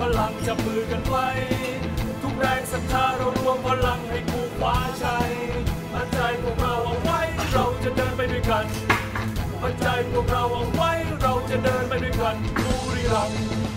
พลังจับมือกันไว้ ทุกแรงศรัทธาเรารวมพลังให้ผู้คว้าชัยมั่นใจพวกเราเอาไว้ เราจะเดินไปด้วยกันมั่นใจพวกเราเอาไว้ เราจะเดินไปด้วยกันบุรีรัมย์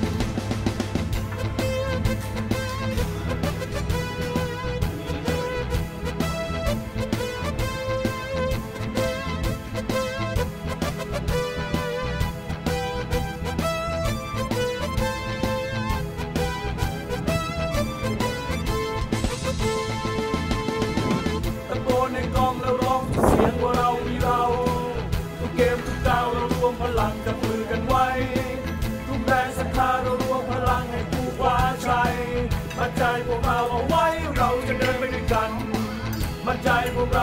Die for love.